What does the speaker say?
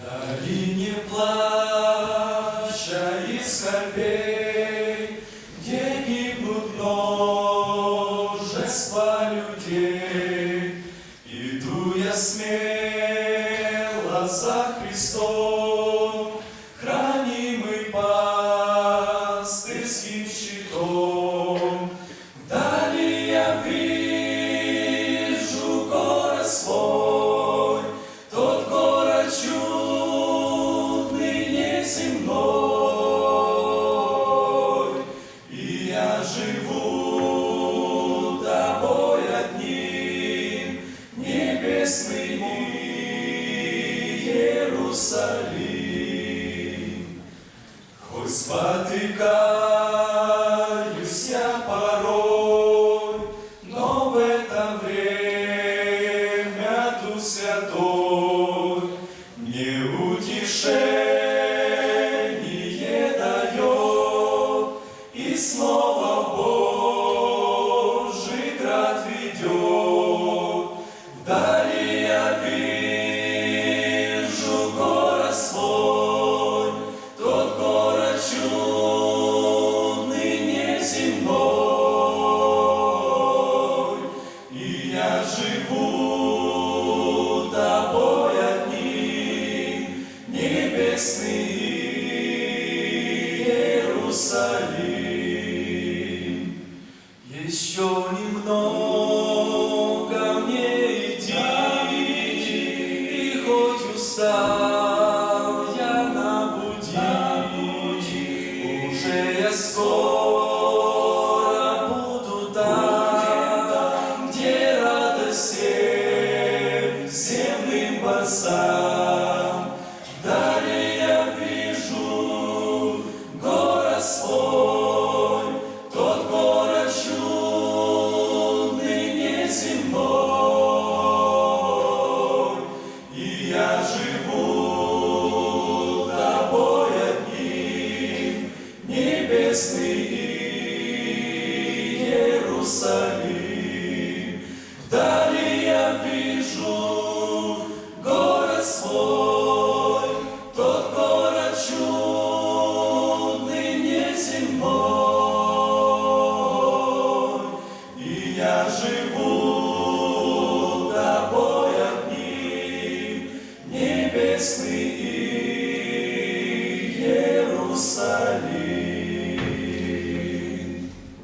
долине плача и скорбей, где гибнут множество людей, иду я смело за Христом, Иерусалим. Хоть спотыкаюсь я порой, но в это время Дух Святой мне утешение дает и снова живу тобой одним, небесный борцам. Вдали я вижу город свой, тот город чудный, неземной. И я живу тобой одним, небесный Иерусалим.